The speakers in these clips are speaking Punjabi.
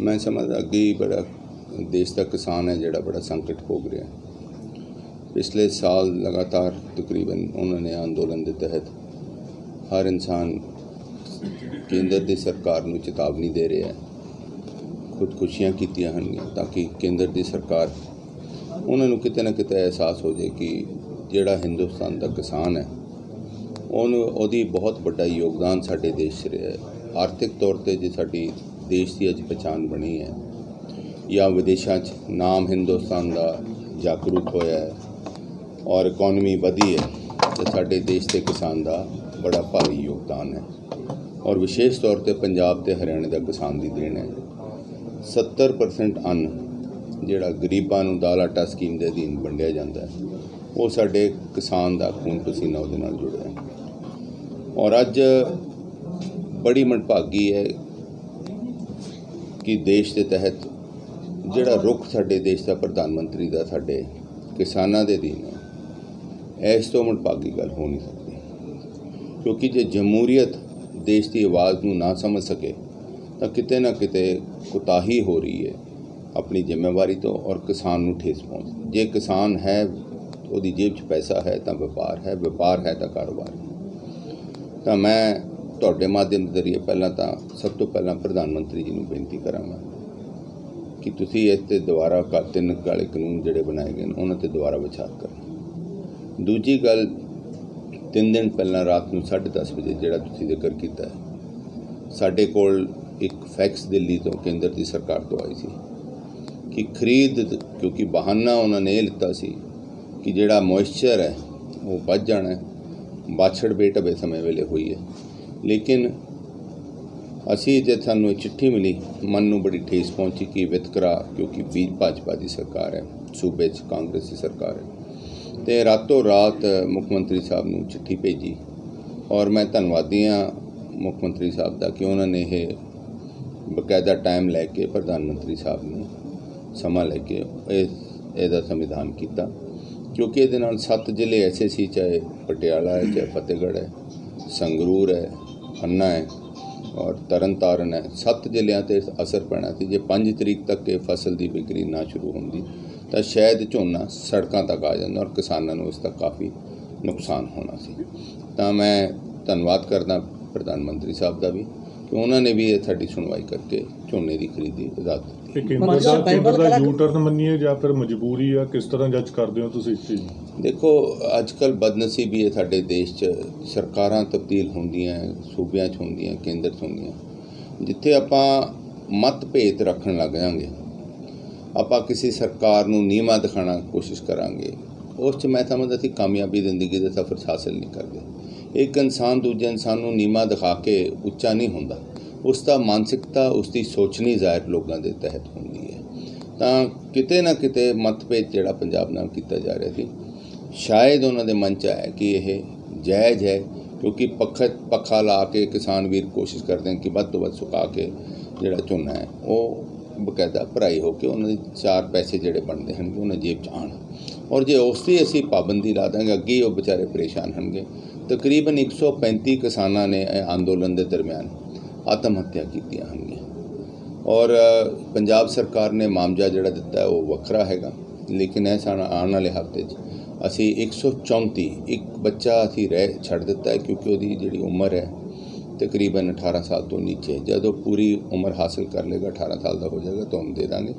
ਮੈਂ ਸਮਝਦਾ ਅੱਗੇ ਬੜਾ ਦੇਸ਼ ਦਾ ਕਿਸਾਨ ਹੈ ਜਿਹੜਾ ਬੜਾ ਸੰਕਟ ਭੋਗ ਰਿਹਾ ਪਿਛਲੇ ਸਾਲ ਲਗਾਤਾਰ ਤਕਰੀਬਨ ਉਹਨਾਂ ਨੇ ਅੰਦੋਲਨ ਦੇ ਤਹਿਤ ਹਰ ਇਨਸਾਨ ਕੇਂਦਰ ਦੀ ਸਰਕਾਰ ਨੂੰ ਚੇਤਾਵਨੀ ਦੇ ਰਿਹਾ ਹੈ। ਖੁਦਕੁਸ਼ੀਆਂ ਕੀਤੀਆਂ ਹਨ ਤਾਂ ਕਿ ਕੇਂਦਰ ਦੀ ਸਰਕਾਰ ਉਹਨਾਂ ਨੂੰ ਕਿਤੇ ਨਾ ਕਿਤੇ ਅਹਿਸਾਸ ਹੋ ਜਾਏ ਕਿ ਜਿਹੜਾ ਹਿੰਦੁਸਤਾਨ ਦਾ ਕਿਸਾਨ ਹੈ, ਉਹਨੂੰ ਉਹਦੀ ਬਹੁਤ ਵੱਡਾ ਯੋਗਦਾਨ ਸਾਡੇ ਦੇਸ਼ 'ਚ ਰਿਹਾ ਹੈ। ਆਰਥਿਕ ਤੌਰ ਤੇ ਜੇ ਸਾਡੀ ਦੇਸ਼ ਦੀ ਅੱਜ ਪਛਾਣ ਬਣੀ ਹੈ। ਜਾਂ ਵਿਦੇਸ਼ਾਂ 'ਚ ਨਾਮ ਹਿੰਦੁਸਤਾਨ ਦਾ ਜਾਗਰੂਕ ਹੋਇਆ ਹੈ ਔਰ ਇਕਨੋਮੀ ਵਧੀ ਹੈ ਤੇ ਸਾਡੇ ਦੇਸ਼ ਦੇ ਕਿਸਾਨ ਦਾ ਬੜਾ ਭਾਰੀ ਯੋਗਦਾਨ ਹੈ। ਔਰ ਵਿਸ਼ੇਸ਼ ਤੌਰ ਤੇ ਪੰਜਾਬ ਤੇ ਹਰਿਆਣੇ ਦਾ ਕਿਸਾਨ ਦੀ ਦੇਣ ਹੈ। 70% ਅੰਨ ਜਿਹੜਾ ਗਰੀਬਾਂ ਨੂੰ ਦਾਲ ਆਟਾ ਸਕੀਮ ਦੇ ਅਧੀਨ ਵੰਡਿਆ ਜਾਂਦਾ ਹੈ, ਉਹ ਸਾਡੇ ਕਿਸਾਨ ਦਾ ਖੂਨ ਪਸੀਨਾ ਉਹਦੇ ਨਾਲ ਜੁੜਿਆ ਹੈ। ਔਰ ਅੱਜ ਬੜੀ ਮਨਭਾਗੀ ਹੈ ਕਿ ਦੇਸ਼ ਦੇ ਤਹਿਤ ਜਿਹੜਾ ਰੁਖ ਸਾਡੇ ਦੇਸ਼ ਦਾ ਪ੍ਰਧਾਨ ਮੰਤਰੀ ਦਾ ਸਾਡੇ ਕਿਸਾਨਾਂ ਦੇ ਅਧੀਨ ਹੈ ਇਸ ਤੋਂ ਮੰਦਭਾਗੀ ਗੱਲ ਹੋ ਨਹੀਂ ਸਕਦੀ। ਕਿਉਂਕਿ ਜੇ ਜਮਹੂਰੀਅਤ ਦੇਸ਼ ਦੀ ਆਵਾਜ਼ ਨੂੰ ਨਾ ਸਮਝ ਸਕੇ, ਤਾਂ ਕਿਤੇ ਨਾ ਕਿਤੇ ਕੁਤਾਹੀ ਹੋ ਰਹੀ ਹੈ ਆਪਣੀ ਜ਼ਿੰਮੇਵਾਰੀ ਤੋਂ ਔਰ ਕਿਸਾਨ ਨੂੰ ਠੇਸ ਪਹੁੰਚ ਜੇ ਕਿਸਾਨ ਹੈ, ਉਹਦੀ ਜੇਬ 'ਚ ਪੈਸਾ ਹੈ, ਤਾਂ ਵਪਾਰ ਹੈ ਵਪਾਰ ਹੈ ਤਾਂ ਕਾਰੋਬਾਰ ਹੈ। ਤਾਂ ਮੈਂ ਤੁਹਾਡੇ ਮਾਧਿਅਮ ਦੇ ਜ਼ਰੀਏ ਪਹਿਲਾਂ ਤਾਂ ਸਭ ਤੋਂ ਪਹਿਲਾਂ ਪ੍ਰਧਾਨ ਮੰਤਰੀ ਜੀ ਨੂੰ ਬੇਨਤੀ ਕਰਾਂਗਾ ਕਿ ਤੁਸੀਂ ਇਸ ਤੇ ਦੁਬਾਰਾ ਕਾ ਤਿੰਨ ਕਾਲੇ ਕਾਨੂੰਨ ਜਿਹੜੇ ਬਣਾਏ ਗਏ ਨੇ, ਉਹਨਾਂ ਤੇ ਦੁਬਾਰਾ ਵਿਚਾਰ ਕਰੋ ਦੂਜੀ ਗੱਲ, ਤਿੰਨ ਦਿਨ ਪਹਿਲਾਂ ਰਾਤ ਨੂੰ 10:30 ਵਜੇ ਜਿਹੜਾ ਤੁਸੀਂ ਜ਼ਿਕਰ ਕੀਤਾ ਸਾਡੇ ਕੋਲ ਇੱਕ ਫੈਕਸ ਦਿੱਲੀ ਤੋਂ ਕੇਂਦਰ ਦੀ ਸਰਕਾਰ ਤੋਂ ਆਈ ਸੀ ਕਿ ਖਰੀਦ ਕਿਉਂਕਿ ਬਹਾਨਾ ਉਹਨਾਂ ਨੇ ਇਹ ਲਿੱਤਾ ਸੀ ਕਿ ਜਿਹੜਾ ਮੋਇਸਚਰ ਹੈ, ਉਹ ਵੱਧ ਜਾਣਾ ਬਾਛੜ ਬੇਟਵੇ ਸਮੇਂ ਵੇਲੇ ਹੋਈ ਹੈ। ਲੇਕਿਨ ਅਸੀਂ ਜੇ ਸਾਨੂੰ ਇਹ ਚਿੱਠੀ ਮਿਲੀ, ਮਨ ਨੂੰ ਬੜੀ ਠੇਸ ਪਹੁੰਚੀ ਕਿ ਵਿਤਕਰਾ, ਕਿਉਂਕਿ ਬੀਜ ਭਾਜਪਾ ਦੀ ਸਰਕਾਰ ਹੈ, ਸੂਬੇ 'ਚ ਕਾਂਗਰਸ ਦੀ ਸਰਕਾਰ ਹੈ। ਤੇ ਰਾਤੋਂ ਰਾਤ ਮੁੱਖ ਮੰਤਰੀ ਸਾਹਿਬ ਨੂੰ ਚਿੱਠੀ ਭੇਜੀ ਔਰ ਮੈਂ ਧੰਨਵਾਦੀ ਹਾਂ ਮੁੱਖ ਮੰਤਰੀ ਸਾਹਿਬ ਦਾ ਕਿ ਉਹਨਾਂ ਨੇ ਇਹ ਬਕਾਇਦਾ ਟਾਈਮ ਲੈ ਕੇ ਪ੍ਰਧਾਨ ਮੰਤਰੀ ਸਾਹਿਬ ਨੂੰ ਸਮਾਂ ਲੈ ਕੇ ਇਹ, ਇਹਦਾ ਸੰਵਿਧਾਨ ਕੀਤਾ, ਕਿਉਂਕਿ ਇਹਦੇ ਨਾਲ ਸੱਤ ਜ਼ਿਲ੍ਹੇ ਐਸੇ ਸੀ, ਚਾਹੇ ਪਟਿਆਲਾ ਹੈ, ਚਾਹੇ ਫਤਿਹਗੜ੍ਹ ਹੈ, ਸੰਗਰੂਰ ਹੈ ਖੰਨਾ ਹੈ ਔਰ ਤਰਨਤਾਰਨ ਹੈ। ਸੱਤ ਜ਼ਿਲ੍ਹਿਆਂ ਤੇ ਅਸਰ ਪੈਣਾ ਸੀ। ਜੇ 5 ਤਰੀਕ ਤੱਕ ਇਹ ਫਸਲ ਦੀ ਵਿਕਰੀ ਨਾ ਸ਼ੁਰੂ ਹੁੰਦੀ, ਤਾਂ ਸ਼ਾਇਦ ਝੋਨਾ ਸੜਕਾਂ ਤੱਕ ਆ ਜਾਂਦਾ ਔਰ ਕਿਸਾਨਾਂ ਨੂੰ ਇਸ ਦਾ ਕਾਫੀ ਨੁਕਸਾਨ ਹੋਣਾ ਸੀ। ਤਾਂ ਮੈਂ ਧੰਨਵਾਦ ਕਰਦਾ ਪ੍ਰਧਾਨ ਮੰਤਰੀ ਸਾਹਿਬ ਦਾ ਵੀ ਕਿ ਉਹਨਾਂ ਨੇ ਵੀ ਇਹ ਸਾਡੀ ਸੁਣਵਾਈ ਕਰਕੇ ਝੋਨੇ ਦੀ ਖਰੀਦੀ ਇਜਾਜ਼ਤ ਦਿੱਤੀ ਇਹ ਕੇਂਦਰ ਮਤਲਬ ਦਾ ਕੇਂਦਰ ਬਾਈਬਲ ਦਾ ਕਲਾ- ਯੂ ਟਰਨ ਮੰਨੀਏ ਜਾਂ ਫਿਰ ਮਜਬੂਰੀ ਆ ਕਿਸ ਤਰ੍ਹਾਂ ਜੱਜ ਕਰਦੇ ਹੋ ਤੁਸੀਂ ਇਸ ਚੀਜ਼ ਨੂੰ? ਦੇਖੋ ਅੱਜ ਕੱਲ ਬਦਨਸੀਬੀ ਹੈ ਸਾਡੇ ਦੇਸ਼ 'ਚ। ਸਰਕਾਰਾਂ ਤਬਦੀਲ ਹੁੰਦੀਆਂ ਸੂਬਿਆਂ 'ਚ ਹੁੰਦੀਆਂ ਕੇਂਦਰ 'ਚ ਹੁੰਦੀਆਂ। ਜਿੱਥੇ ਆਪਾਂ ਮਤਭੇਦ ਰੱਖਣ ਲੱਗ ਜਾਾਂਗੇ ਆਪਾਂ ਕਿਸੇ ਸਰਕਾਰ ਨੂੰ ਨੀਮਾ ਦਿਖਾਉਣਾ ਕੋਸ਼ਿਸ਼ ਕਰਾਂਗੇ ਉਸ 'ਚ ਮੈਂ ਸਮਝਦਾ ਸੀ ਕਾਮਯਾਬੀ ਜ਼ਿੰਦਗੀ ਦੇ ਸਫ਼ਰ 'ਚ ਹਾਸਲ ਨਹੀਂ ਕਰਦੇ। ਇੱਕ ਇਨਸਾਨ ਦੂਜੇ ਇਨਸਾਨ ਨੂੰ ਨੀਮਾ ਦਿਖਾ ਕੇ ਉੱਚਾ ਨਹੀਂ ਹੁੰਦਾ। ਉਸ ਦਾ ਮਾਨਸਿਕਤਾ ਉਸ ਦੀ ਸੋਚਣੀ ਜ਼ਾਹਿਰ ਲੋਕਾਂ ਦੇ ਤਹਿਤ ਹੁੰਦੀ ਹੈ। ਤਾਂ ਕਿਤੇ ਨਾ ਕਿਤੇ ਮਤਭੇਦ ਜਿਹੜਾ ਪੰਜਾਬ ਨਾਲ ਕੀਤਾ ਜਾ ਰਿਹਾ ਸੀ, ਸ਼ਾਇਦ ਉਹਨਾਂ ਦੇ ਮਨ 'ਚ ਆਇਆ ਕਿ ਇਹ ਜਾਇਜ਼ ਹੈ, ਕਿਉਂਕਿ ਪੱਖਾ ਪੱਖਾ ਲਾ ਕੇ ਕਿਸਾਨ ਵੀਰ ਕੋਸ਼ਿਸ਼ ਕਰਦੇ ਹਨ ਕਿ ਵੱਧ ਤੋਂ ਵੱਧ ਸੁਕਾ ਕੇ ਜਿਹੜਾ ਝੋਨਾ ਹੈ, ਉਹ ਬਕਾਇਦਾ ਭਰਾਈ ਹੋ ਕੇ ਉਹਨਾਂ ਦੇ ਚਾਰ ਪੈਸੇ ਜਿਹੜੇ ਬਣਦੇ ਹਨ ਉਹਨਾਂ ਜੇਬ 'ਚ ਆਣ ਔਰ ਜੇ ਉਸ ਦੀ ਅਸੀਂ ਪਾਬੰਦੀ ਲਾ ਦਾਂਗੇ ਅੱਗੇ ਹੀ ਉਹ ਵਿਚਾਰੇ ਪਰੇਸ਼ਾਨ ਹੋਣਗੇ। ਤਕਰੀਬਨ 135 ਕਿਸਾਨਾਂ ਨੇ ਇਹ ਅੰਦੋਲਨ ਦੇ ਦਰਮਿਆਨ ਆਤਮ ਹੱਤਿਆ ਕੀਤੀਆਂ ਹੋਣਗੀਆਂ। ਔਰ ਪੰਜਾਬ ਸਰਕਾਰ ਨੇ ਮਾਮਜਾ ਜਿਹੜਾ ਦਿੱਤਾ ਉਹ ਵੱਖਰਾ ਹੈਗਾ, ਲੇਕਿਨ ਇਹ ਸਾਡਾ ਆਉਣ ਵਾਲੇ ਹਫ਼ਤੇ 'ਚ ਅਸੀਂ 134 ਇੱਕ ਬੱਚਾ ਅਸੀਂ ਰਹਿ ਛੱਡ ਦਿੱਤਾ ਹੈ ਕਿਉਂਕਿ ਉਹਦੀ ਜਿਹੜੀ ਉਮਰ ਹੈ ਤਕਰੀਬਨ 18 ਸਾਲ ਤੋਂ ਨੀਚੇ ਜਦੋਂ ਪੂਰੀ ਉਮਰ ਹਾਸਲ ਕਰ ਲੇਗਾ 18 ਸਾਲ ਦਾ ਹੋ ਜਾਏਗਾ, ਤਾਂ ਉਹਨੂੰ ਦੇ ਦਾਂਗੇ।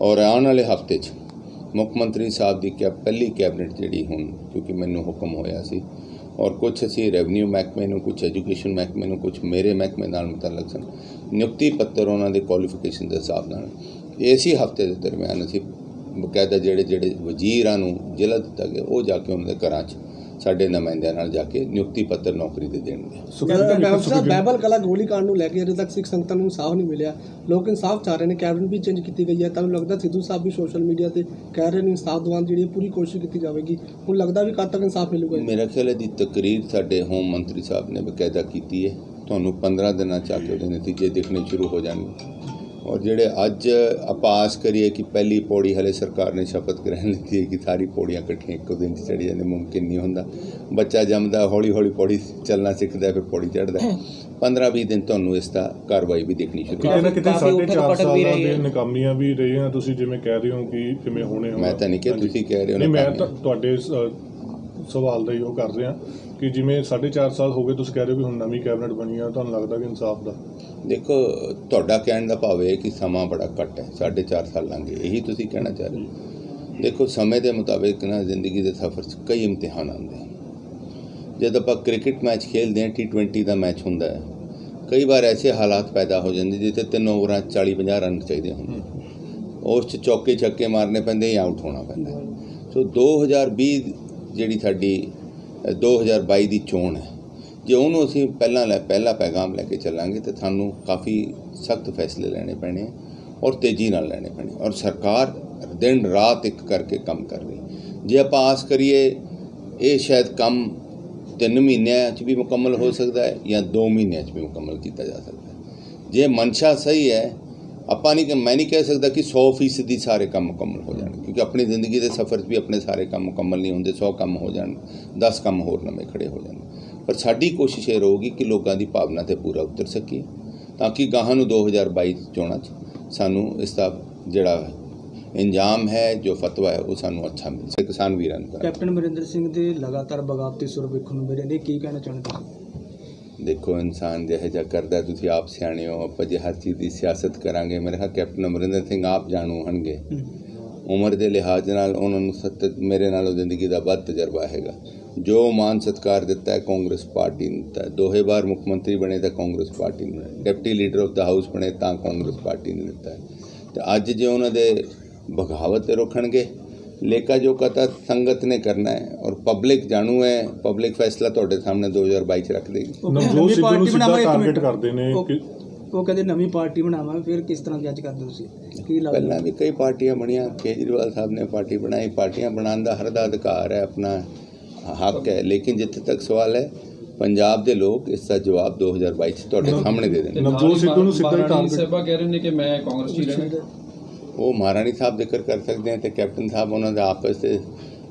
ਔਰ ਆਉਣ ਵਾਲੇ ਹਫ਼ਤੇ 'ਚ ਮੁੱਖ ਮੰਤਰੀ ਸਾਹਿਬ ਦੀ ਕੈ ਪਹਿਲੀ ਕੈਬਨਿਟ ਜਿਹੜੀ ਹੁਣ, ਕਿਉਂਕਿ ਮੈਨੂੰ ਹੁਕਮ ਹੋਇਆ ਸੀ ਔਰ ਕੁਝ ਅਸੀਂ ਰੈਵਨਿਊ ਮਹਿਕਮੇ ਨੂੰ ਕੁਝ ਐਜੂਕੇਸ਼ਨ ਮਹਿਕਮੇ ਨੂੰ ਕੁਝ ਮੇਰੇ ਮਹਿਕਮੇ ਨਾਲ ਮੁਤਲਕ ਸਨ। ਨਿਯੁਕਤੀ ਪੱਤਰ ਉਹਨਾਂ ਦੇ ਕੁਆਲੀਫਿਕੇਸ਼ਨ ਦੇ ਹਿਸਾਬ ਨਾਲ। ਇਸੇ ਹਫ਼ਤੇ ਦੇ ਦਰਮਿਆਨ ਅਸੀਂ ਬਕਾਇਦਾ ਜਿਹੜੇ ਜਿਹੜੇ ਵਜ਼ੀਰਾਂ ਨੂੰ ਜ਼ਿਲ੍ਹਾ ਦਿੱਤਾ ਗਿਆ, ਉਹ ਜਾ ਕੇ ਉਹਨਾਂ ਦੇ ਘਰਾਂ 'ਚ ਸਾਡੇ ਨੁਮਾਇੰਦਿਆਂ ਨਾਲ ਜਾ ਕੇ ਨਿਯੁਕਤੀ ਪੱਤਰ ਨੌਕਰੀ ਦੇ ਦੇਣਗੇ। ਸਾਹਿਬ ਬਾਈਬਲ ਕਲਾ ਗੋਲੀकांड ਨੂੰ ਲੈ ਕੇ ਅਜੇ ਤੱਕ ਸਿੱਖ ਸੰਗਤਾਂ ਨੂੰ ਇਨਸਾਫ ਨਹੀਂ ਮਿਲਿਆ। ਲੋਕ ਇਨਸਾਫ ਚਾਹ ਰਹੇ ਨੇ ਕੈਬਨਿਟ ਵੀ ਚੇਂਜ ਕੀਤੀ ਗਈ ਹੈ ਤੁਹਾਨੂੰ ਲੱਗਦਾ ਸਿੱਧੂ ਸਾਹਿਬ ਵੀ ਸੋਸ਼ਲ ਮੀਡੀਆ ਤੇ ਕਹਿ ਰਹੇ ਨੇ ਇਨਸਾਫ ਦਿਵਾਉਣ ਜਿਹੜੀ ਪੂਰੀ ਕੋਸ਼ਿਸ਼ ਕੀਤੀ ਜਾਵੇਗੀ। ਹੁਣ ਲੱਗਦਾ ਵੀ ਕਦ ਤੱਕ ਇਨਸਾਫ ਮਿਲੂਗਾ? ਮੇਰਾ ਖਿਆਲ ਹੈ ਦੀ ਤਕਰੀਰ ਸਾਡੇ ਹੋਮ ਮੰਤਰੀ ਸਾਹਿਬ ਨੇ ਬਕਾਇਦਾ ਕੀਤੀ ਹੈ। ਤੁਹਾਨੂੰ 15 ਦਿਨਾਂ ਚ ਆ ਕੇ ਉਹਦੇ ਨਤੀਜੇ ਦਿਖਣੇ ਸ਼ੁਰੂ ਹੋ ਜਾਣਗੇ। ਔਰ ਜਿਹੜੇ ਅੱਜ ਆਪਾਂ ਆਸ ਕਰੀਏ ਕਿ ਪਹਿਲੀ ਪੌੜੀ ਹਲੇ ਸਰਕਾਰ ਨੇ ਸ਼ਪਥ ਗ੍ਰਹਿਣ ਲਿੱਤੀ ਹੈ ਕਿ ਸਾਰੀ ਪੌੜੀਆਂ ਇਕੱਠੀਆਂ ਇੱਕੋ ਦਿਨ 'ਚ ਚੜੀ ਜਾਂਦੇ ਮੁਮਕਿਨ ਨਹੀਂ ਹੁੰਦਾ ਬੱਚਾ ਜੰਮਦਾ ਹੌਲੀ ਹੌਲੀ ਪੌੜੀ ਚੱਲਣਾ ਸਿੱਖਦਾ ਫਿਰ ਪੌੜੀ ਚੜ੍ਹਦਾ 15-20 ਦਿਨ ਤੁਹਾਨੂੰ ਇਸ ਦਾ ਕਾਰਵਾਈ ਵੀ ਦੇਖਣੀ ਸ਼ੁਰੂ ਕਿਤੇ ਨਾ ਕਿਤੇ ਕਾਫੀ ਸਾਢੇ ਉੱਠਕ ਚਾਰ ਪਟਕ ਵੀ ਸਾਲਾਂ ਰਹੀ ਦੇ। ਨਕਾਮੀਆਂ ਵੀ ਰਹੀਆਂ ਤੁਸੀਂ ਜਿਵੇਂ ਕਹਿ ਰਹੇ ਹੋ ਕਿ ਕਿਵੇਂ ਹੋਣੇ ਮੈਂ ਤਾਂ ਨਹੀਂ ਹਾਂਜੀ। ਤੁਸੀਂ ਕਹਿ ਰਹੇ ਹੋ ਨਹੀਂ ਮੈਂ। ਤਾਂ ਤੁਹਾਡੇ ਸ- ਸਵਾਲ ਦਾ ਹੀ ਉਹ ਕਰ ਰਿਹਾ ਕਿ ਜਿਵੇਂ ਸਾਢੇ ਚਾਰ ਸਾਲ ਹੋ ਗਏ ਤੁਸੀਂ ਕਹਿ ਰਹੇ ਹੋ ਵੀ ਹੁਣ ਨਵੀਂ ਕੈਬਨਿਟ ਬਣੀ ਆ ਤੁਹਾਨੂੰ ਲੱਗਦਾ ਕਿ ਇਨਸਾਫ ਦਾ ਦੇਖੋ ਤੁਹਾਡਾ ਕਹਿਣ ਦਾ ਭਾਵ ਇਹ ਹੈ ਕਿ ਸਮਾਂ ਬੜਾ ਘੱਟ ਹੈ ਸਾਢੇ ਚਾਰ ਸਾਲ ਲੰਘੇ ਇਹੀ ਤੁਸੀਂ ਕਹਿਣਾ ਚਾਹ ਰਹੇ ਹੋ? ਦੇਖੋ ਸਮੇਂ ਦੇ ਮੁਤਾਬਿਕ ਨਾ ਜ਼ਿੰਦਗੀ ਦੇ ਸਫ਼ਰ 'ਚ ਕਈ ਇਮਤਿਹਾਨ ਆਉਂਦੇ ਹਨ। ਜਦ ਆਪਾਂ ਕ੍ਰਿਕਟ ਮੈਚ ਖੇਡਦੇ ਹਾਂ ਟੀ20 ਦਾ ਮੈਚ ਹੁੰਦਾ ਹੈ ਕਈ ਵਾਰ ਐਸੇ ਹਾਲਾਤ ਪੈਦਾ ਹੋ ਜਾਂਦੇ ਜਿੱਥੇ ਤਿੰਨ ਓਵਰਾਂ 'ਚ 40 50 ਰਨ ਚਾਹੀਦੇ ਹੁੰਦੇ ਉਸ 'ਚ ਚੌਕੇ ਛੱਕੇ ਮਾਰਨੇ ਪੈਂਦੇ ਜਾਂ ਆਊਟ ਹੋਣਾ ਪੈਂਦਾ ਸੋ 2020 ਜਿਹੜੀ ਸਾਡੀ ਅ, 2022 ਦੀ ਚੋਣ ਹੈ ਜੇ ਉਹਨੂੰ ਅਸੀਂ ਪਹਿਲਾਂ ਲੈ, ਪਹਿਲਾ ਪੈਗਾਮ ਲੈ ਕੇ ਚੱਲਾਂਗੇ ਤਾਂ ਤੁਹਾਨੂੰ ਕਾਫੀ ਸਖਤ ਫੈਸਲੇ ਲੈਣੇ ਪੈਣੇ ਹੈ ਔਰ ਤੇਜ਼ੀ ਨਾਲ ਲੈਣੇ ਪੈਣੇ ਔਰ ਸਰਕਾਰ ਦਿਨ ਰਾਤ ਇੱਕ ਕਰਕੇ ਕੰਮ ਕਰ ਰਹੀ ਜੇ ਆਪਾਂ ਆਸ ਕਰੀਏ, ਇਹ ਸ਼ਾਇਦ ਕੰਮ ਤਿੰਨ ਮਹੀਨਿਆਂ 'ਚ ਵੀ ਮੁਕੰਮਲ ਹੋ ਸਕਦਾ ਹੈ ਜਾਂ 2 ਮਹੀਨਿਆਂ 'ਚ ਵੀ ਮੁਕੰਮਲ ਕੀਤਾ ਜਾ ਸਕਦਾ ਹੈ। ਜੇ ਮਨਸ਼ਾ ਸਹੀ ਹੈ, ਆਪਾਂ ਨਹੀਂ ਮੈਂ ਨਹੀਂ ਕਹਿ ਸਕਦਾ ਕਿ 100% ਦੀ ਸਾਰੇ ਕੰਮ ਮੁਕੰਮਲ ਹੋ ਜਾਣ, ਕਿਉਂਕਿ ਆਪਣੀ ਜ਼ਿੰਦਗੀ ਦੇ ਸਫ਼ਰ 'ਚ ਵੀ ਆਪਣੇ ਸਾਰੇ ਕੰਮ ਮੁਕੰਮਲ ਨਹੀਂ ਹੁੰਦੇ 100 ਕੰਮ ਹੋ ਜਾਣ 10 ਕੰਮ ਹੋਰ ਨਵੇਂ ਖੜੇ ਹੋ ਜਾਣ। ਪਰ ਸਾਡੀ ਕੋਸ਼ਿਸ਼ ਇਹ ਰਹੂਗੀ ਕਿ ਲੋਕਾਂ ਦੀ ਭਾਵਨਾ ਤੇ ਪੂਰਾ ਉਤਰ ਸਕੀਏ ਤਾਂ ਕਿ ਗਾਹਾਂ ਨੂੰ 2022 ਚੋਣਾਂ 'ਚ ਸਾਨੂੰ ਇਸ ਦਾ ਜਿਹੜਾ ਇੰਜਾਮ ਹੈ ਜੋ ਫਤਵਾ ਹੈ ਉਹ ਸਾਨੂੰ ਅੱਛਾ ਮਿਲ ਸਕੇ। ਕਿਸਾਨ ਵੀਰਾਂ ਨੂੰ। ਕੈਪਟਨ ਅਮਰਿੰਦਰ ਸਿੰਘ ਦੇ ਲਗਾਤਾਰ ਬਗਾਵਤੀ ਸੁਰ ਵੇਖਣ ਨੂੰ ਮਿਲੇ ਨੇ। ਕੀ ਕਹਿਣਾ ਚਾਹੁੰਦੇ ਤੁਸੀਂ? ਦੇਖੋ ਇਨਸਾਨ ਜਿਹੋ ਜਿਹਾ ਕਰਦਾ ਤੁਸੀਂ ਆਪ ਸਿਆਣੇ ਹੋ ਆਪਾਂ ਜੇ ਹਰ ਚੀਜ਼ ਦੀ ਸਿਆਸਤ ਕਰਾਂਗੇ। ਮੇਰੇ ਖਿਆਲ ਕੈਪਟਨ ਅਮਰਿੰਦਰ ਸਿੰਘ ਆਪ ਜਾਣੂ ਹੋਣਗੇ। ਉਮਰ ਦੇ ਲਿਹਾਜ਼ ਨਾਲ ਉਹਨਾਂ ਨੂੰ ਸੱਤ ਮੇਰੇ ਨਾਲੋਂ ਜ਼ਿੰਦਗੀ ਦਾ ਵੱਧ ਤਜਰਬਾ ਹੈਗਾ। ਜੋ ਮਾਨ ਸਤਕਾਰ ਦਿੱਤਾ ਹੈ ਕਾਂਗਰਸ ਪਾਰਟੀ ਨੂੰ ਦਿੱਤਾ ਦੋਹੇ ਵਾਰ ਮੁੱਖ ਮੰਤਰੀ ਬਣੇ ਤਾਂ ਕਾਂਗਰਸ ਪਾਰਟੀ ਨੂੰ deputy leader of the house ਬਣੇ ਤਾਂ ਕਾਂਗਰਸ ਪਾਰਟੀ ਨੇ ਦਿੱਤਾ ਹੈ। ਤੇ ਅੱਜ ਜੇ ਉਹਨਾਂ ਦੇ ਬਗਾਵਤ ਤੇ ਰੋਕਣਗੇ ਲੇਕਾ ਜੋਕਾ ਤਾਂ ਸੰਗਤ ਨੇ ਕਰਨਾ ਹੈ ਔਰ ਪਬਲਿਕ ਜਾਣੂ ਹੈ ਪਬਲਿਕ ਫੈਸਲਾ ਤੁਹਾਡੇ ਸਾਹਮਣੇ 2022 ਚ ਰੱਖ ਦੇਗੀ। ਉਹ ਕਹਿੰਦੇ ਨਵਜੋਤ ਨਵੀਂ ਸਿੱਧੂ ਨੂੰ ਪਾਰਟੀ ਸਿੱਧਾ ਬਣਾਵਾਂਗੇ, ਇੱਕ ਟਾਰਗੇਟ ਮਿੰਟ। ਕਰਦੇ ਨੇ ਉਹ- ਕਿ ਉਹ ਕਹਿੰਦੇ ਨਵੀਂ ਪਾਰਟੀ ਬਣਾਵਾਂਗੇ ਫਿਰ ਕਿਸ ਤਰ੍ਹਾਂ ਜੱਜ ਕਰਦੇ ਹੋ ਤੁਸੀਂ? ਕੀ ਲੱਗਦਾ? ਪਹਿਲਾਂ ਵੀ ਕਈ ਪਾਰਟੀਆਂ ਬਣੀਆਂ ਕੇਜਰੀਵਾਲ ਸਾਹਿਬ ਨੇ ਪਾਰਟੀ ਬਣਾਈ ਪਾਰਟੀਆਂ ਬਣਾਉਣ ਦਾ ਹਰ ਦਾ ਅਧਿਕਾਰ ਹੈ ਆਪਣਾ। ਹੱਕ ਹੈ। ਲੇਕਿਨ ਜਿੱਥੇ ਤੱਕ ਸਵਾਲ ਹੈ ਪੰਜਾਬ ਦੇ ਲੋਕ ਇਸ ਦਾ ਜਵਾਬ 2022 ਚ ਤੁਹਾਡੇ ਸਾਹਮਣੇ ਦੇ ਦੇਣਗੇ। ਨਵਜੋਤ ਸਿੱਧੂ ਨੂੰ ਸਿੱਧਾ target- ਸਾਹਿਬਾ ਕਹਿ ਰਹੇ ਨੇ ਕਿ ਮੈਂ ਕਾਂਗਰਸ 'ਚ ਹੀ ਰਹਿਣਾ। ਉਹ ਮਹਾਰਾਣੀ ਸਾਹਿਬ ਜ਼ਿਕਰ ਕਰ ਸਕਦੇ ਆ ਤੇ ਕੈਪਟਨ ਸਾਹਿਬ ਉਹਨਾਂ ਦਾ ਆਪਸ ਦੇ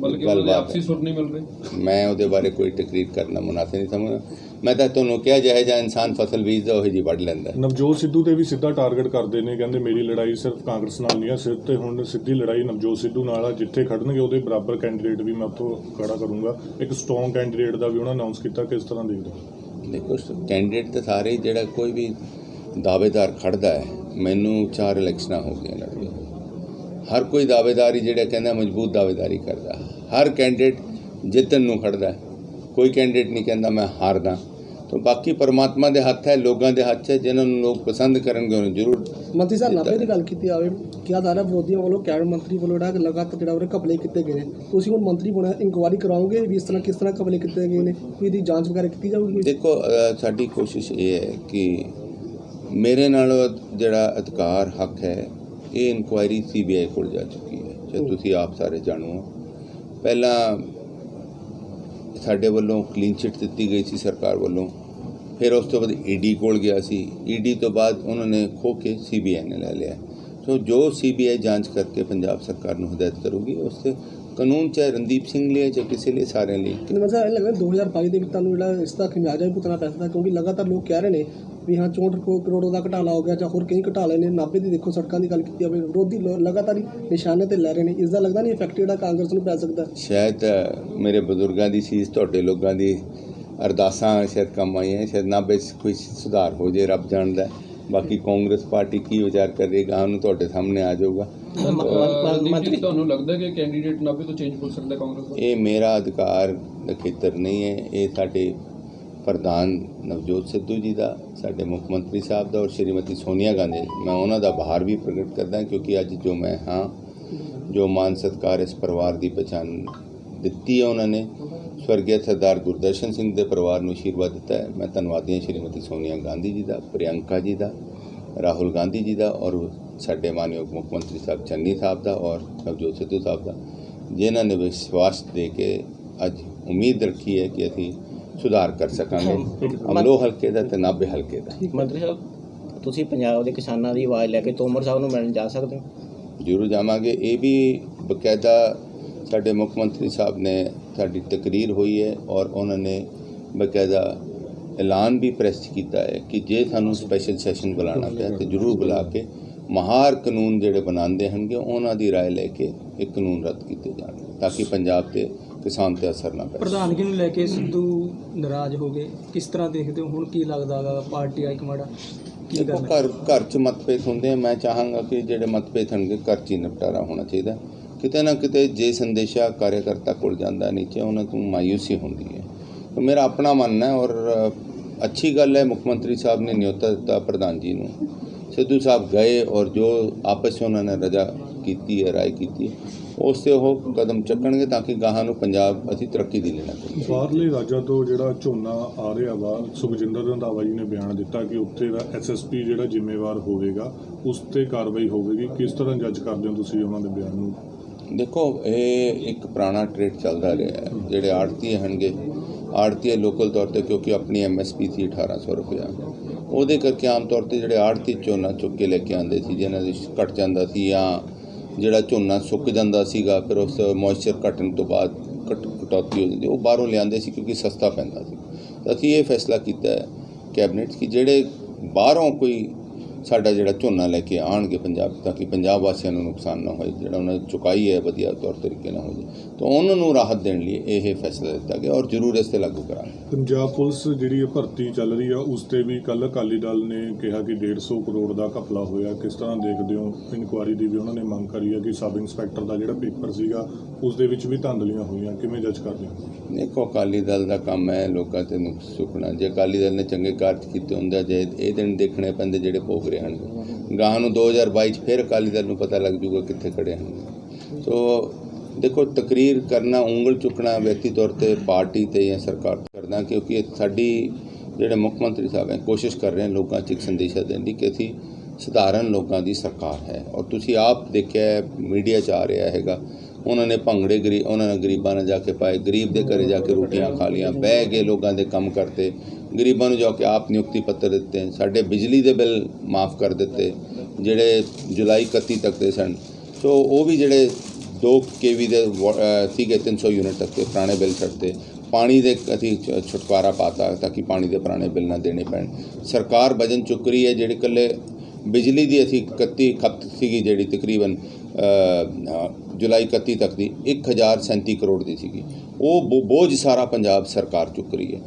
ਗੱਲਬਾਤ ਆਪਸੀ। ਸੁਰ ਨਹੀਂ ਮਿਲ ਰਹੇ ਮੈਂ ਉਹਦੇ ਬਾਰੇ ਕੋਈ ਤਕਰੀਰ ਕਰਨਾ ਮੁਨਾਸਿਬ ਨਹੀਂ ਸਮਝਦਾ ਮੈਂ ਤਾਂ ਤੁਹਾਨੂੰ ਕਿਹਾ ਜਾਏ ਜਾਂ ਇਨਸਾਨ ਫਸਲ ਬੀਜਦਾ ਉਹ ਜੀ ਵੱਢ ਲੈਂਦਾ। ਨਵਜੋਤ ਸਿੱਧੂ ਤੇ ਵੀ ਸਿੱਧਾ ਟਾਰਗੇਟ ਕਰਦੇ ਨੇ ਕਹਿੰਦੇ ਮੇਰੀ ਲੜਾਈ ਸਿਰਫ ਕਾਂਗਰਸ ਨਾਲ ਨਹੀਂ ਹੈ ਸਿਰ ਤੇ ਹੁਣ ਸਿੱਧੀ ਲੜਾਈ ਨਵਜੋਤ ਸਿੱਧੂ ਨਾਲ ਆ ਜਿੱਥੇ ਖੜਨਗੇ ਉਹਦੇ ਬਰਾਬਰ ਕੈਂਡੀਡੇਟ ਵੀ ਮੈਂ ਉੱਥੋਂ ਖੜਾ ਕਰੂੰਗਾ ਇੱਕ ਸਟਰੋਂਗ ਕੈਂਡੀਡੇਟ ਦਾ ਵੀ ਉਹਨਾਂ ਅਨਾਉਂਸ ਕੀਤਾ ਕਿਸ ਤਰ੍ਹਾਂ ਦੇਖਦੇ ਦੇਖੋ ਕੈਂਡੀਡੇਟ ਤਾਂ ਸਾਰੇ ਹੀ ਜਿਹੜਾ ਕੋਈ ਵੀ ਦਾਅਵੇਦਾਰ ਖੜਦਾ ਹੈ ਮੈਨੂੰ ਚਾਰ ਇਲੈਕਸ਼ਨਾਂ ਹੋ ਗਈਆਂ ਲੜਦੇ। ਹਰ ਕੋਈ ਦਾਅਵੇਦਾਰ ਜਿਹੜਾ ਕਹਿੰਦਾ ਮਜ਼ਬੂਤ ਦਾਅਵੇਦਾਰੀ ਕਰਦਾ ਹਰ ਕੈਂਡੀਡੇਟ ਜਿੱਤਣ ਨੂੰ ਖੜਦਾ। ਕੋਈ ਕੈਂਡੀਡੇਟ ਨਹੀਂ ਕਹਿੰਦਾ ਮੈਂ ਹਾਰਦਾ। ਤਾਂ ਬਾਕੀ ਪਰਮਾਤਮਾ ਦੇ ਹੱਥ ਹੈ ਲੋਕਾਂ ਦੇ ਹੱਥ ਹੈ ਜਿਨ੍ਹਾਂ ਨੂੰ ਲੋਕ ਪਸੰਦ ਕਰਨਗੇ ਉਹਨੂੰ ਜ਼ਰੂਰ ਮੰਤਰੀ ਸਾਹਿਬ ਨਾਭੇ ਦੀ ਗੱਲ ਕੀਤੀ ਜਾਵੇ ਕਿਹਾ ਜਾ ਰਿਹਾ ਵਿਰੋਧੀਆਂ ਵੱਲੋਂ ਕੈਬਨਿਟ ਮੰਤਰੀ ਵੱਲੋਂ ਜਿਹੜਾ ਲਗਾਤਾਰ ਜਿਹੜਾ ਉਹਦੇ ਘਪਲੇ ਕੀਤੇ ਗਏ ਨੇ। ਤੁਸੀਂ ਹੁਣ ਮੰਤਰੀ ਬਣਿਆ ਇਨਕੁਆਇਰੀ ਕਰਾਓਗੇ ਵੀ ਇਸ ਤਰ੍ਹਾਂ ਕਿਸ ਤਰ੍ਹਾਂ ਘਪਲੇ ਕੀਤੇ ਗਏ ਨੇ? ਕੋਈ ਇਹਦੀ ਜਾਂਚ ਵਗੈਰਾ ਕੀਤੀ ਜਾਊਗੀ ਦੇਖੋ ਸਾਡੀ ਕੋਸ਼ਿਸ਼ ਇਹ ਹੈ ਕਿ ਮੇਰੇ ਨਾਲ ਜਿਹੜਾ ਅਧਿਕਾਰ ਹੱਕ ਹੈ ਇਹ ਇਨਕੁਆਇਰੀ ਸੀਬੀਆਈ ਕੋਲ ਜਾ ਚੁੱਕੀ ਹੈ। ਜੇ ਤੁਸੀਂ ਆਪ ਸਾਰੇ ਜਾਣੋ। ਪਹਿਲਾਂ ਸਾਡੇ ਵੱਲੋਂ ਕਲੀਨ ਚਿੱਟ ਦਿੱਤੀ ਗਈ ਸੀ ਸਰਕਾਰ ਵੱਲੋਂ। ਫਿਰ ਉਸ ਤੋਂ ਬਾਅਦ ਈਡੀ ਕੋਲ ਗਿਆ ਸੀ। ਈਡੀ ਤੋਂ ਬਾਅਦ ਉਹਨਾਂ ਨੇ ਖੋ ਕੇ ਸੀਬੀਆਈ ਨੇ ਲੈ ਲਿਆ। ਸੋ ਜੋ ਸੀਬੀਆਈ ਜਾਂਚ ਕਰਕੇ ਪੰਜਾਬ ਸਰਕਾਰ ਨੂੰ ਹਦਾਇਤ ਕਰੂਗੀ, ਉਸ ਤੇ ਕਾਨੂੰਨ ਚਾਹੇ ਰਣਦੀਪ ਸਿੰਘ ਲਈ ਚਾਹੇ ਕਿਸੇ ਲਈ, ਸਾਰਿਆਂ ਲਈ। ਕਿੰਨੇ ਮਜ਼ਾ ਇਹ ਲੱਗਦਾ 2022 ਦੇ ਵਿੱਚ ਤੁਹਾਨੂੰ ਜਿਹੜਾ ਇਸ ਦਾ ਖਿਆਜਾ ਵੀ ਪੈ ਸਕਦਾ ਕਿਉਂਕਿ ਲਗਾਤਾਰ ਲੋਕ ਕਹਿ ਰਹੇ ਨੇ ਵੀ ਹਾਂ 64 ਕਰੋ- ਕਰੋੜ ਦਾ ਘਟਾਲਾ ਹੋ ਗਿਆ ਜਾਂ ਹੋਰ ਕਈ ਘਟਾਲੇ ਨੇ ਨਾਭੇ ਦੀ ਦੇਖੋ ਸੜਕਾਂ ਦੀ ਗੱਲ ਕੀਤੀ ਜਾਵੇ ਵਿਰੋਧੀ ਲਗਾਤਾਰ ਹੀ ਨਿਸ਼ਾਨੇ ਤੇ ਲੈ ਰਹੇ ਨੇ। ਇਸ ਦਾ ਲੱਗਦਾ ਨਹੀਂ ਇਫੈਕਟ ਜਿਹੜਾ ਕਾਂਗਰਸ ਨੂੰ ਪੈ ਸਕਦਾ। ਸ਼ਾਇਦ ਮੇਰੇ ਬਜ਼ੁਰਗਾਂ ਦੀ ਸੀਸ ਤੁਹਾਡੇ ਲੋਕਾਂ ਦੀ ਅਰਦਾਸਾਂ ਸ਼ਾਇਦ ਕੰਮ ਆਈਆਂ ਸ਼ਾਇਦ ਨਾ ਵਿੱਚ ਕੋਈ ਸੁਧਾਰ ਹੋ ਜੇ ਰੱਬ ਜਾਣਦਾ। ਹੈ। ਬਾਕੀ ਕਾਂਗਰਸ ਪਾਰਟੀ ਕੀ ਵਿਚਾਰ ਕਰ ਰਹੀ ਗਾਂ ਨੂੰ ਤੁਹਾਡੇ ਸਾਹਮਣੇ ਆ ਜਾਊਗਾ। ਤੁਹਾਨੂੰ ਲੱਗਦਾ ਕਿ ਕੈਂਡੀਡੇਟ ਨਾਭੇ ਤੋਂ ਚੇਂਜ ਹੋ ਸਕਦਾ ਕਾਂਗਰਸ ਇਹ ਮੇਰਾ ਅਧਿਕਾਰ ਦਾ ਖੇਤਰ ਨਹੀਂ ਹੈ ਇਹ ਸਾਡੇ ਪ੍ਰਧਾਨ ਨਵਜੋਤ ਸਿੱਧੂ ਜੀ ਦਾ, ਸਾਡੇ ਮੁੱਖ ਮੰਤਰੀ ਸਾਹਿਬ ਦਾ ਔਰ ਸ਼੍ਰੀਮਤੀ ਸੋਨੀਆ ਗਾਂਧੀ ਮੈਂ ਉਹਨਾਂ ਦਾ ਆਭਾਰ ਵੀ ਪ੍ਰਗਟ ਕਰਦਾ, ਕਿਉਂਕਿ ਅੱਜ ਜੋ ਮੈਂ ਹਾਂ, ਜੋ ਮਾਨ ਸਤਕਾਰ ਇਸ ਪਰਿਵਾਰ ਦੀ ਪਛਾਣ ਦਿੱਤੀ ਹੈ ਉਹਨਾਂ ਨੇ ਸਵਰਗੀ ਸਰਦਾਰ ਗੁਰਦਰਸ਼ਨ ਸਿੰਘ ਦੇ ਪਰਿਵਾਰ ਨੂੰ ਆਸ਼ੀਰਵਾਦ ਦਿੱਤਾ ਹੈ। ਮੈਂ ਧੰਨਵਾਦੀ ਹਾਂ ਸ਼੍ਰੀਮਤੀ ਸੋਨੀਆ ਗਾਂਧੀ ਜੀ ਦਾ, ਪ੍ਰਿਯੰਕਾ ਜੀ ਦਾ, ਰਾਹੁਲ ਗਾਂਧੀ ਜੀ ਦਾ ਔਰ ਸਾਡੇ ਮਾਨਯੋਗ ਮੁੱਖ ਮੰਤਰੀ ਸਾਹਿਬ ਚੰਨੀ ਸਾਹਿਬ ਦਾ ਔਰ ਨਵਜੋਤ ਸਿੱਧੂ ਸਾਹਿਬ ਦਾ। ਜਿਨ੍ਹਾਂ ਨੇ ਵਿਸ਼ਵਾਸ ਦੇ ਕੇ ਅੱਜ ਉਮੀਦ ਰੱਖੀ ਹੈ ਕਿ ਅਸੀਂ ਸੁਧਾਰ ਕਰ ਸਕਾਂਗੇ ਅਮਲੋ ਹਲਕੇ ਦਾ ਤੇ ਨਾਭੇ ਹਲਕੇ ਦਾ ਮੰਤਰੀ ਸਾਹਿਬ ਤੁਸੀਂ ਪੰਜਾਬ ਦੇ ਕਿਸਾਨਾਂ ਦੀ ਆਵਾਜ਼ ਲੈ ਕੇ ਤੋਮਰ ਸਾਹਿਬ ਨੂੰ ਮਿਲਣ ਜਾ ਸਕਦੇ ਹੋ ਜ਼ਰੂਰ ਜਾਵਾਂਗੇ ਇਹ ਵੀ ਬਕਾਇਦਾ ਸਾਡੇ ਮੁੱਖ ਮੰਤਰੀ ਸਾਹਿਬ ਨੇ ਸਾਡੀ ਤਕਰੀਰ ਹੋਈ ਹੈ ਔਰ ਉਹਨਾਂ ਨੇ ਬਕਾਇਦਾ ਐਲਾਨ ਵੀ ਪ੍ਰੈਸ 'ਚ ਕੀਤਾ ਹੈ ਕਿ ਜੇ ਸਾਨੂੰ ਸਪੈਸ਼ਲ ਸੈਸ਼ਨ ਬੁਲਾਉਣਾ ਪਿਆ ਤੇ ਜ਼ਰੂਰ ਬੁਲਾ ਕੇ ਮਹਾਰ ਕਾਨੂੰਨ ਜਿਹੜੇ ਬਣਾਉਂਦੇ ਹਨਗੇ ਉਹਨਾਂ ਦੀ رائے ਲੈ ਕੇ ਇਹ ਕਾਨੂੰਨ ਰੱਦ ਕੀਤੇ ਜਾਣਗੇ ਤਾਂ ਕਿ ਪੰਜਾਬ ਤੇ ਕਿਸਾਨ ਤੇ ਅਸਰ ਨਾ ਪਏ ਪ੍ਰਧਾਨਗੀ ਨੂੰ ਲੈ ਕੇ ਸਿੱਧੂ ਨਾਰਾਜ਼ ਹੋ ਗਏ? ਕਿਸ ਤਰ੍ਹਾਂ ਦੇਖਦੇ ਹੋ? ਹੁਣ ਕੀ ਲੱਗਦਾ ਗਾ ਪਾਰਟੀ ਹਾਈ ਕਮਾਂਡ? ਕੀ ਦੇਖੋ ਕਰਨਾ? ਘਰ ਘਰ 'ਚ ਮਤਭੇਦ ਹੁੰਦੇ ਆ। ਮੈਂ ਚਾਹਾਂਗਾ ਕਿ ਜਿਹੜੇ ਮਤਭੇਦ ਹੋਣਗੇ ਘਰ 'ਚ ਹੀ ਨਿਪਟਾਰਾ ਹੋਣਾ ਚਾਹੀਦਾ। ਕਿਤੇ ਨਾ ਕਿਤੇ ਜੇ ਸੰਦੇਸ਼ਾ ਕਾਰਜਕਰਤਾ ਕੋਲ ਜਾਂਦਾ ਨੀਚੇ ਉਹਨਾਂ ਨੂੰ ਮਾਯੂਸੀ ਹੁੰਦੀ ਹੈ। ਤਾਂ ਮੇਰਾ ਆਪਣਾ ਮੰਨਣਾ ਹੈ ਔਰ ਅ, ਅੱਛੀ ਗੱਲ ਹੈ ਮੁੱਖ ਮੰਤਰੀ ਸਾਹਿਬ ਨੇ ਨਿਯੋਤਾ ਦਿੱਤਾ ਪ੍ਰਧਾਨ ਜੀ ਨੂੰ। ਸਿੱਧੂ ਸਾਹਿਬ ਗਏ ਔਰ ਜੋ ਆਪਸ ਵਿੱਚ ਉਹਨਾਂ ਨੇ ਰਜਾ ਕੀਤੀ ਹੈ ਰਾਏ ਕੀਤੀ ਹੈ, ਉਸ ਤੇ ਉਹ ਕਦਮ ਚੱਕਣਗੇ ਤਾਂ ਕਿ ਗਾਹਾਂ ਨੂੰ ਪੰਜਾਬ ਅਸੀਂ ਤਰੱਕੀ ਦੀ ਲੈਣਾ ਬਾਹਰਲੇ ਰਾਜਾਂ ਤੋਂ ਜਿਹੜਾ ਝੋਨਾ ਆ ਰਿਹਾ ਵਾ ਸੁਖਜਿੰਦਰ ਰੰਧਾਵਾ ਜੀ ਨੇ ਬਿਆਨ ਦਿੱਤਾ ਕਿ ਉੱਥੇ ਦਾ ਐਸਐਸਪੀ ਜਿਹੜਾ ਜ਼ਿੰਮੇਵਾਰ ਹੋਵੇਗਾ ਉਸ ਤੇ ਕਾਰਵਾਈ ਹੋਵੇਗੀ। ਕਿਸ ਤਰ੍ਹਾਂ ਜੱਜ ਕਰਦੇ ਹੋ ਤੁਸੀਂ ਉਹਨਾਂ ਦੇ ਬਿਆਨ ਨੂੰ? ਦੇਖੋ ਇਹ ਇੱਕ ਪੁਰਾਣਾ ਟ੍ਰੇਡ ਚੱਲਦਾ ਰਿਹਾ ਹੈ। ਜਿਹੜੇ ਆੜਤੀ ਹਨਗੇ ਆੜਤੀ ਲੋਕਲ ਤੌਰ ਤੇ ਕਿਉਂਕਿ ਆਪਣੀ ਐਮਐਸਪੀ ਸੀ 1800 ਰੁਪਇਆ। ਉਹਦੇ ਕਰਕੇ ਆਮ ਤੌਰ ਤੇ ਜਿਹੜੇ ਆੜਤੀ ਝੋਨਾ ਚੁੱਕ ਕੇ ਲੈ ਕੇ ਆਉਂਦੇ ਸੀ ਜਿਹਨਾਂ ਦੀ ਘਟ ਜਾਂਦਾ ਸੀ ਜਾਂ ਜਿਹੜਾ ਝੋਨਾ ਸੁੱਕ ਜਾਂਦਾ ਸੀਗਾ, ਫਿਰ ਉਸ ਮੋਇਸਚਰ ਘਟਣ ਤੋਂ ਬਾਅਦ ਕਟ ਕਟੌਤੀ ਹੋ ਜਾਂਦੀ, ਉਹ ਬਾਹਰੋਂ ਲਿਆਂਦੇ ਸੀ ਕਿਉਂਕਿ ਸਸਤਾ ਪੈਂਦਾ ਸੀ। ਅਸੀਂ ਇਹ ਫੈਸਲਾ ਕੀਤਾ ਹੈ, ਕੈਬਨਿਟ, ਕਿ ਜਿਹੜੇ ਬਾਹਰੋਂ ਕੋਈ ਸਾਡਾ ਜਿਹੜਾ ਝੋਨਾ ਲੈ ਕੇ ਆਣਗੇ ਪੰਜਾਬ ਤਾਂ ਕਿ ਪੰਜਾਬ ਵਾਸੀਆਂ ਨੂੰ ਨੁਕਸਾਨ ਨਾ ਹੋਏ ਜਿਹੜਾ ਉਹਨਾਂ ਦੀ ਚੁਕਾਈ ਹੈ ਵਧੀਆ ਤੌਰ ਤਰੀਕੇ ਨਾਲ ਹੋ ਜਾਏ ਤਾਂ ਉਹਨਾਂ ਨੂੰ ਰਾਹਤ ਦੇਣ ਲਈ ਇਹ ਫੈਸਲਾ ਲਿੱਤਾ ਗਿਆ ਔਰ ਜ਼ਰੂਰ ਇਸ ਤੇ ਲਾਗੂ ਕਰਾਂਗੇ। ਪੰਜਾਬ ਪੁਲਿਸ ਜਿਹੜੀ ਇਹ ਭਰਤੀ ਚੱਲ ਰਹੀ ਆ ਉਸ ਤੇ ਵੀ ਕੱਲ ਅਕਾਲੀ ਦਲ ਨੇ ਕਿਹਾ ਕਿ 150 ਕਰੋੜ ਦਾ ਘਪਲਾ ਹੋਇਆ। ਕਿਸ ਤਰ੍ਹਾਂ ਦੇਖਦੇ ਹੋ? ਇਨਕੁਆਇਰੀ ਦੀ ਵੀ ਉਹਨਾਂ ਨੇ ਮੰਗ ਕਰੀ ਹੈ ਕਿ ਸਬ ਇੰਸਪੈਕਟਰ ਦਾ ਜਿਹੜਾ ਪੇਪਰ ਸੀਗਾ ਉਸ ਦੇ ਵਿੱਚ ਵੀ ਧਾਂਦਲੀਆਂ ਹੋਈਆਂ। ਕਿਵੇਂ ਜੱਜ ਕਰਦੇ ਹੋ? ਦੇਖੋ ਅਕਾਲੀ ਦਲ ਦਾ ਕੰਮ ਹੈ ਲੋਕਾਂ ਤੇ ਨੁਕਸ ਚੁੱਕਣਾ ਜੇ ਅਕਾਲੀ ਦਲ ਨੇ ਚੰਗੇ ਕਾਰਜ ਕੀਤੇ ਹੁੰਦੇ ਜੇ ਇਹ ਦਿਨ ਦੇਖਣੇ ਪੈਂਦੇ ਜਿਹੜੇ ਭੋਗ ਰਹੇ ਹਨ। ਗਾਹਾਂ ਨੂੰ 2022 ਚ ਫਿਰ ਅਕਾਲੀ ਦਲ ਨੂੰ ਪਤਾ ਲੱਗ ਜੂਗਾ ਕਿੱਥੇ ਖੜੇ ਹਨ। ਸੋ ਦੇਖੋ, ਤਕਰੀਰ ਕਰਨਾ, ਉਂਗਲ ਚੁੱਕਣਾ ਵਿਅਕਤੀ ਤੌਰ ਤੇ ਪਾਰਟੀ ਤੇ ਜਾਂ ਸਰਕਾਰ ਤੇ ਕਰਨਾ ਕਿਉਂਕਿ ਸਾਡੀ ਜਿਹੜੇ ਮੁੱਖ ਮੰਤਰੀ ਸਾਹਿਬ ਹੈ, ਕੋਸ਼ਿਸ਼ ਕਰ ਰਹੇ ਹਨ ਲੋਕਾਂ 'ਚ ਇੱਕ ਸੰਦੇਸ਼ਾ ਦੇਣ ਦੀ ਕਿ ਅਸੀਂ ਸਧਾਰਨ ਲੋਕਾਂ ਦੀ ਸਰਕਾਰ ਹੈ। ਔਰ ਤੁਸੀਂ ਆਪ ਦੇਖਿਆ ਮੀਡੀਆ 'ਚ ਆ ਰਿਹਾ ਹੈਗਾ, ਉਹਨਾਂ ਨੇ ਭੰਗੜੇ ਗਰੀ, ਉਹਨਾਂ ਨੇ ਗਰੀਬਾਂ ਨਾਲ ਜਾ ਕੇ ਪਾਏ, ਗਰੀਬ ਦੇ ਘਰੇ ਜਾ ਕੇ ਰੋਟੀਆਂ ਖਾ ਲੀਆਂ ਬਹਿ ਕੇ ਲੋਕਾਂ ਦੇ ਕੰਮ ਕਰਤੇ ਗਰੀਬਾਂ ਨੂੰ ਜਾ ਕੇ ਆਪ ਨਿਯੁਕਤੀ ਪੱਤਰ ਦਿੱਤੇ, ਸਾਡੇ ਬਿਜਲੀ ਦੇ ਬਿੱਲ ਮਾਫ ਕਰ ਦਿੱਤੇ, ਜਿਹੜੇ ਜੁਲਾਈ 31 ਤੱਕ ਦੇ ਸਨ। ਸੋ ਉਹ ਵੀ ਜਿਹੜੇ 2 ਕੇਵੀ ਦੇ ਵਾ- ਅਹ ਸੀਗੇ 300 ਯੂਨਿਟ ਤੱਕ ਦੇ ਪੁਰਾਣੇ ਬਿੱਲ ਛੱਡਤੇ। ਪਾਣੀ ਦੇ ਅਸੀਂ ਛ- ਛੁਟਕਾਰਾ ਪਾਤਾ ਤਾਂ ਕਿ ਪਾਣੀ ਦੇ ਪੁਰਾਣੇ ਬਿੱਲ ਨਾ ਦੇਣੇ ਪੈਣ। ਸਰਕਾਰ ਵਜਨ ਚੁੱਕ ਰਹੀ ਹੈ, ਜਿਹੜੇ ਇਕੱਲੇ ਬਿਜਲੀ ਦੀ ਅਸੀਂ 31 ਖਪਤ ਸੀਗੀ, ਜਿਹੜੀ ਤਕਰੀਬਨ ਜੁਲਾਈ 31 ਤੱਕ ਦੀ 1037 ਕਰੋੜ ਦੀ ਸੀਗੀ। ਉਹ ਬੋ- ਬੋਝ ਸਾਰਾ ਪੰਜਾਬ ਸਰਕਾਰ ਚੁੱਕ ਰਹੀ ਹੈ।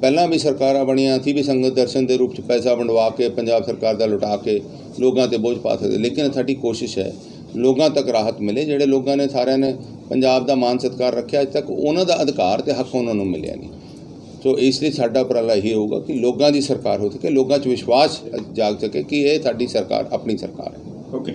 ਪਹਿਲਾਂ ਵੀ ਸਰਕਾਰਾਂ ਬਣੀਆਂ ਸੀ ਵੀ ਸੰਗਤ ਦਰਸ਼ਨ ਦੇ ਰੂਪ ਚ ਪੈਸਾ ਵੰਡਵਾ ਕੇ ਪੰਜਾਬ ਸਰਕਾਰ ਦਾ ਲੁਟਾ ਕੇ ਲੋਕਾਂ ਤੇ ਬੋਝ ਪਾ ਸਕਦੇ। ਲੇਕਿਨ ਸਾਡੀ ਕੋਸ਼ਿਸ਼ ਹੈ, ਲੋਕਾਂ ਤੱਕ ਰਾਹਤ ਮਿਲੇ, ਜਿਹੜੇ ਲੋਕਾਂ ਨੇ ਸਾਰਿਆਂ ਨੇ ਪੰਜਾਬ ਦਾ ਮਾਨ ਸਤਿਕਾਰ ਰੱਖਿਆ ਅੱਜ ਤੱਕ, ਉਹਨਾਂ ਦਾ ਅਧਿਕਾਰ ਤੇ ਹੱਕ ਉਹਨਾਂ ਨੂੰ ਮਿਲਿਆ ਨਹੀਂ। ਸੋ ਇਸ ਲਈ ਸਾਡਾ ਉਪਰਾਲਾ ਇਹ ਹੋਊਗਾ ਕਿ ਲੋਕਾਂ ਦੀ ਸਰਕਾਰ ਹੋ ਸਕੇ, ਲੋਕਾਂ 'ਚ ਵਿਸ਼ਵਾਸ ਜਾਗ ਸਕੇ ਕਿ ਇਹ ਸਾਡੀ ਸਰਕਾਰ, ਆਪਣੀ ਸਰਕਾਰ ਹੈ। ਓਕੇ